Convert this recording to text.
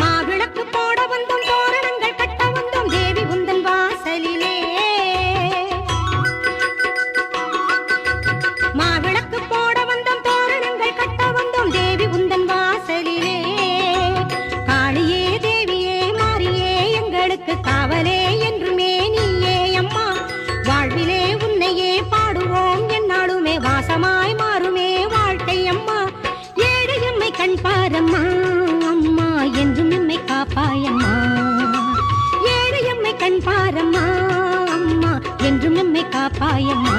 மாவிளக்கு போட வந்தோம் தோரணங்கள் கட்ட வந்தோம் தேவி உந்தன் வாசலிலே. மாவிளக்கு போட வந்தோம் தோரணங்கள் கட்ட வந்தோம் தேவி உந்தன் வாசலிலே. காளியே தேவியே மாறியே எங்களுக்கு காவலே. கண் அம்மா என்றும் எம்மை காப்பாயம்மா ஏழை எம்மை கண் பாரம்மா அம்மா என்றும் எம்மை காப்பாயம்மா